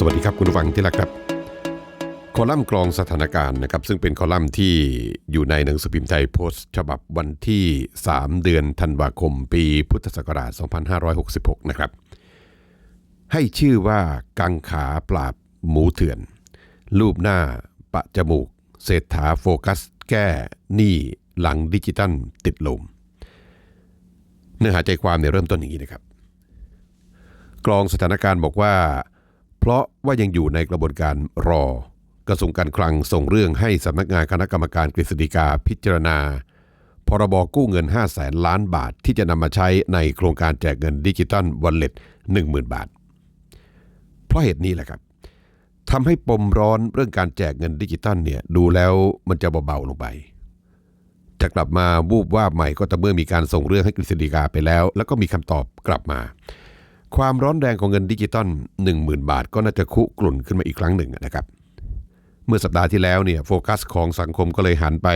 สวัสดีครับคุณผู้ฟังที่รักครับ คอลัมน์กรองสถานการณ์นะครับซึ่งเป็นคอลัมน์ที่อยู่ในหนังสือพิมพ์ไทยโพสต์ ฉบับวันที่ 3 เดือนธันวาคม ปีพุทธศักราช 2566 นะครับ ให้ชื่อว่ากังขาปราบหมูเถื่อน รูปหน้า ปะจมูก เศรษฐาโฟกัส แก้หนี้หลังดิจิตัลติดลม เนื้อหาใจความเนี่ยเริ่มต้นอย่างนี้นะครับ กรองสถานการณ์บอกว่า เพราะว่ายังอยู่ในกระบวนการรอ กระทรวงการคลังส่งเรื่องให้สำนักงานคณะกรรมการกฤษฎีกาพิจารณา พรบกู้เงิน 5 0 0แสนล้านบาทที่จะนำมาใช้ในโครงการแจกเงินดิจิตัลวันเล็ต10,000 บาท เพราะเหตุนี้แหละครับทำให้ปมร้อนเรื่องการแจกเงินดิจิตัลเนี่ยดูแล้วมันจะเบาๆลงไปจะกลับมาวูบว่าใหม่ก็ต่อเมื่อมีการส่งเรื่องให้กฤษฎีกาไปแล้ว แล้วก็มีคำตอบกลับมา ความร้อนแรงของเงินดิจิตอล10,000 บาท ก็น่าจะคุกรุ่นขึ้นมาอีกครั้งหนึ่งนะครับ เมื่อสัปดาห์ที่แล้วเนี่ยโฟกัสของสังคมก็เลยหันไป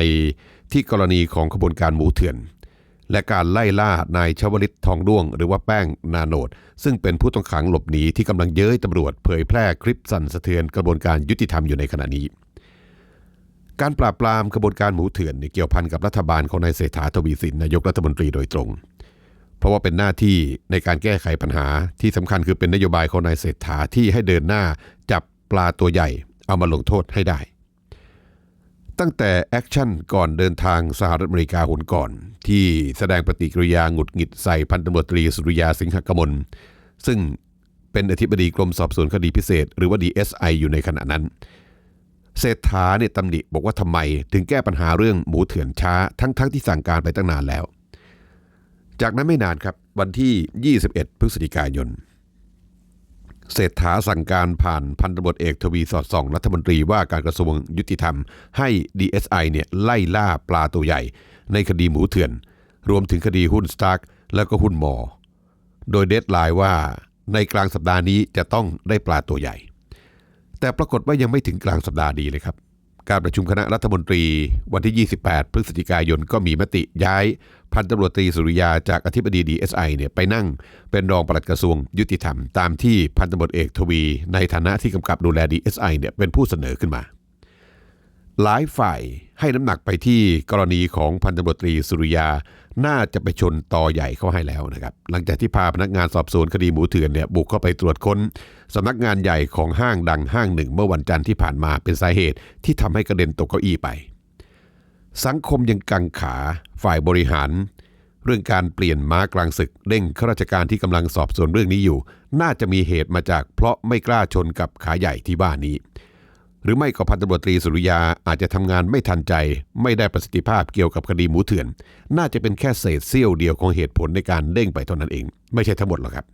ที่กรณีของขบวนการหมูเถื่อน และการไล่ล่านายชวลิตทองด้วง หรือว่าแป้งนาโนด ซึ่งเป็นผู้ต้องขังหลบหนีที่กำลังเย้ยตำรวจเผยแพร่คลิปสั่นสะเทือนกระบวนการยุติธรรมอยู่ในขณะนี้การปราบปรามขบวนการหมูเถื่อนเกี่ยวพันกับรัฐบาลของนายเศรษฐาทวีสินนายกรัฐมนตรีโดยตรง เพราะว่าเป็นหน้าที่ในการแก้ไขปัญหาที่สำคัญคือเป็นนโยบายของนายเศรษฐาที่ให้เดินหน้าจับปลาตัวใหญ่เอามาลงโทษให้ได้ ตั้งแต่แอคชั่นก่อนเดินทางสหรัฐอเมริกาหนก่อน ที่แสดงปฏิกิริยาหงุดหงิดใส่พันตำรวจตรีสุริยาสิงหกมลซึ่งเป็นอธิบดีกรมสอบสวนคดีพิเศษ หรือว่า DSI อยู่ในขณะนั้น เศรษฐาเนี่ยตำหนิบอกว่าทำไมถึงแก้ปัญหาเรื่องหมูเถื่อนช้า ทั้งๆทที่สั่งการไปตั้งนานแล้ว จากนั้นไม่นานครับวันที่ 21 พฤศจิกายน เศรษฐาสั่งการผ่านพันตำรวจเอกทวีสอดส่อง รัฐมนตรีว่าการกระทรวงยุติธรรม ให้ DSI เนี่ยไล่ล่าปลาตัวใหญ่ ในคดีหมูเถื่อน รวมถึงคดีหุ้นสตาร์กแล้วก็หุ้นมอ โดยเดทไลน์ว่าในกลางสัปดาห์นี้จะต้องได้ปลาตัวใหญ่ แต่ปรากฏว่ายังไม่ถึงกลางสัปดาห์ดีเลยครับ การประชุมคณะรัฐมนตรีวันที่ 28 พฤศจิกายนก็มีมติย้ายพันตำรวจตรีสุริยาจากอธิบดี DSI เนี่ยไปนั่งเป็นรองปลัดกระทรวงยุติธรรม ตามที่พันตำรวจเอกทวี ในฐานะที่กำกับดูแล DSI เนี่ยเป็นผู้เสนอขึ้นมา หลายฝ่ายให้น้ำหนักไปที่กรณีของพันตำรวจตรีสุริยา น่าจะไปชนต่อใหญ่เข้าให้แล้วนะครับ หลังจากที่พาพนักงานสอบสวนคดีหมูเถื่อนเนี่ยบุกเข้าไปตรวจค้นสำนักงานใหญ่ของห้างดังห้างหนึ่ง เมื่อวันจันทร์ที่ผ่านมาเป็นสาเหตุที่ทำให้กระเด็นตกเก้าอี้ไป สังคมยังกังขาฝ่ายบริหาร เรื่องการเปลี่ยนม้ากลางศึกเร่งข้าราชการที่กำลังสอบสวนเรื่องนี้อยู่ น่าจะมีเหตุมาจากเพราะไม่กล้าชนกับขาใหญ่ที่บ้านนี้ หรือไม่ก็พันตำรวจตรีสุริยาอาจจะทำงานไม่ทันใจ ไม่ได้ประสิทธิภาพเกี่ยวกับคดีหมูเถื่อน น่าจะเป็นแค่เศษเสี้ยวเดียวของเหตุผลในการเด้งไปเท่านั้นเอง ไม่ใช่ทั้งหมดหรอกครับ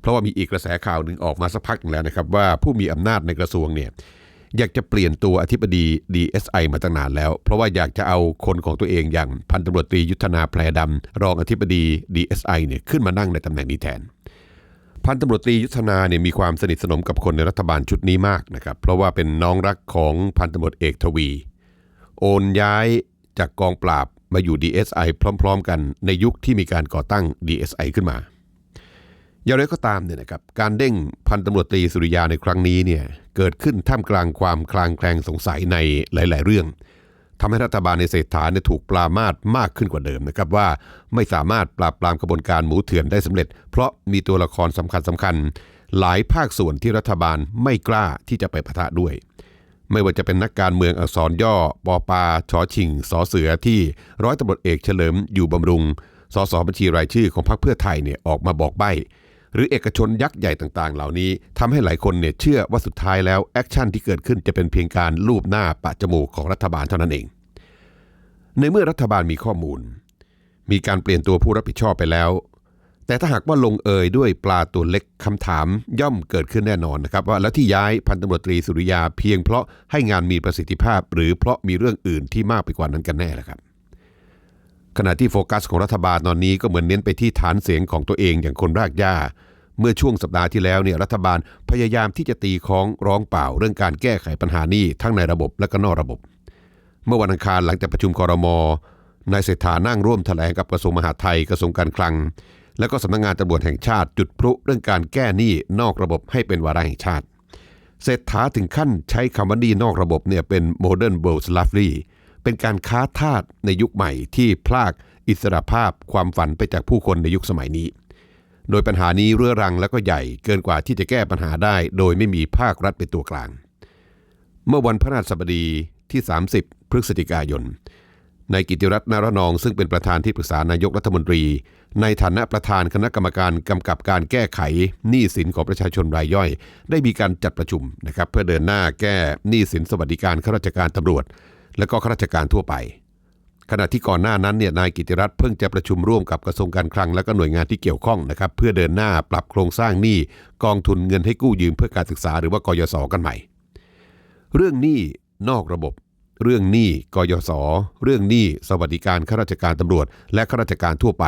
เพราะว่ามีอีกกระแสข่าวหนึ่งออกมาสักพักนึงแล้วนะครับ ว่าผู้มีอำนาจในกระทรวงเนี่ยอยากจะเปลี่ยนตัวอธิบดี DSI มาตั้งนานแล้ว เพราะว่าอยากจะเอาคนของตัวเองอย่างพันตำรวจตรียุทธนาแพรดำรองอธิบดี DSI เนี่ยขึ้นมานั่งในตำแหน่งนี้แทน พันตำรวจตรียุทธนาเนี่ยมีความสนิทสนมกับคนในรัฐบาลชุดนี้มากนะครับ เพราะว่าเป็นน้องรักของพันตำรวจเอกทวี โอนย้ายจากกองปราบมาอยู่ DSI พร้อม ๆ กันในยุคที่มีการก่อตั้ง DSI ขึ้นมา อย่างไรก็ตามเนี่ยนะครับการเด้งพันตำรวจตรีสุริยาในครั้งนี้เนี่ยเกิดขึ้นท่ามกลางความคลางแคลงสงสัยในหลาย ๆ เรื่อง ทำให้รัฐบาลในเศรษฐาเนี่ยถูกปรามาสมากขึ้นกว่าเดิมนะครับว่าไม่สามารถปราบปรามกระบวนการหมูเถื่อนได้สำเร็จ เพราะมีตัวละครสำคัญสคัญๆหลายภาคส่วนที่รัฐบาลไม่กล้าที่จะไปปะทะด้วย ไม่ว่าจะเป็นนักการเมืองอักษรย่อปอปาชอชิงสอเสือที่ร้อยตำรวจเอกเฉลิมอยู่บำรุงสสบัญชีรายชื่อของพรรคเพื่อไทยเนี่ยออกมาบอกใบ้ หรือเอกชนยักษ์ใหญ่ต่างๆ เหล่านี้ทำให้หลายคนเนี่ยเชื่อว่าสุดท้ายแล้วแอคชั่นที่เกิดขึ้นจะเป็นเพียงการลูบหน้าปะจมูกของรัฐบาลเท่านั้นเอง ในเมื่อรัฐบาลมีข้อมูล มีการเปลี่ยนตัวผู้รับผิดชอบไปแล้ว แต่ถ้าหากว่าลงเอยด้วยปลาตัวเล็กคำถามย่อมเกิดขึ้นแน่นอนนะครับว่าแล้วที่ย้ายพันตำรวจตรีสุริยาเพียงเพราะให้งานมีประสิทธิภาพ หรือเพราะมีเรื่องอื่นที่มากไปกว่านั้นกันแน่ละครับ ขณะที่โฟกัสของรัฐบาลตอนนี้ก็เหมือนเน้นไปที่ฐานเสียงของตัวเองอย่างคนรากหญ้า เมื่อช่วงสัปดาห์ที่แล้วเนี่ยรัฐบาลพยายามที่จะตีคล้องร้องเปล่า เรื่องการแก้ไขปัญหานี้ทั้งในระบบและก็นอกระบบ เมื่อวันอังคารหลังจากประชุมคอรมอนายเศรษฐานั่งร่วมแถลงกับกระทรวงมหาดไทยกระทรวงการคลัง และก็สำนักงานตำรวจแห่งชาติจุดพลุเรื่องการแก้หนี้นอกระบบให้เป็นวาระแห่งชาติเศรษฐาถึงขั้นใช้คำว่านี้นอกระบบเนี่ยเป็น modern world slavery เเป็นการค้าทาสในยุคใหม่ที่พลากอิสรภาพความฝันไปจากผู้คนในยุคสมัยนี้ โดยปัญหานี้เรื้อรังและก็ใหญ่เกินกว่าที่จะแก้ปัญหาได้ โดยไม่มีภาครัฐเป็นตัวกลาง เมื่อวันพระราชบดีที่ 30 พฤศจิกายนนายกิติรัตน์นารนองซึ่งเป็นประธานที่ปรึกษานายกรัฐมนตรี ในฐานะประธานคณะกรรมการกำกับการแก้ไขหนี้สินของประชาชนรายย่อย ได้มีการจัดประชุมนะครับเพื่อเดินหน้าแก้หนี้สินสวัสดิการข้าราชการตำรวจ และก็ข้าราชการทั่วไป ขณะที่ก่อนหน้านั้นเนี่ยนายกิติรัตน์เพิ่งจะประชุมร่วมกับกระทรวงการคลังและก็หน่วยงานที่เกี่ยวข้องนะครับเพื่อเดินหน้าปรับโครงสร้างหนี้กองทุนเงินให้กู้ยืมเพื่อการศึกษาหรือว่ากยศกันใหม่ เรื่องหนี้นอกระบบ เรื่องหนี้กยศเรื่องหนี้สวัสดิการข้าราชการตำรวจ และข้าราชการทั่วไป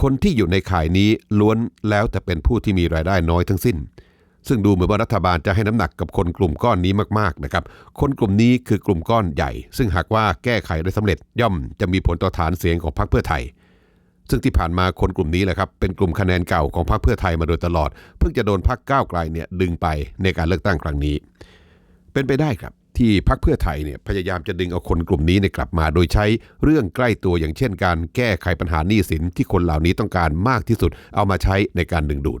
คนที่อยู่ในข่ายนี้ล้วนแล้วแต่เป็นผู้ที่มีรายได้น้อยทั้งสิ้น ซึ่งดูเหมือนว่ารัฐบาลจะให้น้ำหนักกับคนกลุ่มก้อนนี้มากๆนะครับคนกลุ่มนี้คือกลุ่มก้อนใหญ่ ซึ่งหากว่าแก้ไขได้สำเร็จย่อมจะมีผลต่อฐานเสียงของพรรคเพื่อไทย ซึ่งที่ผ่านมาคนกลุ่มนี้แหละครับเป็นกลุ่มคะแนนเก่าของพรรคเพื่อไทยมาโดยตลอด เพิ่งจะโดนพรรคก้าวไกลเนี่ยดึงไปในการเลือกตั้งครั้งนี้ เป็นไปได้ครับที่พรรคเพื่อไทยเนี่ยพยายามจะดึงเอาคนกลุ่มนี้เนี่ยกลับมา โดยใช้เรื่องใกล้ตัวอย่างเช่น การแก้ไขปัญหาหนี้สินที่คนเหล่านี้ต้องการมากที่สุดเอามาใช้ในการดึงดูด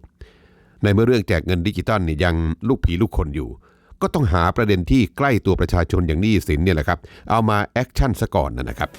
ในเมื่อเรื่องแจกเงินดิจิตอลเนี่ยยังลูกผีลูกคนอยู่ ก็ต้องหาประเด็นที่ใกล้ตัวประชาชนอย่างหนี้สินเนี่ยแหละครับ เอามาแอคชั่นซะก่อนนะครับ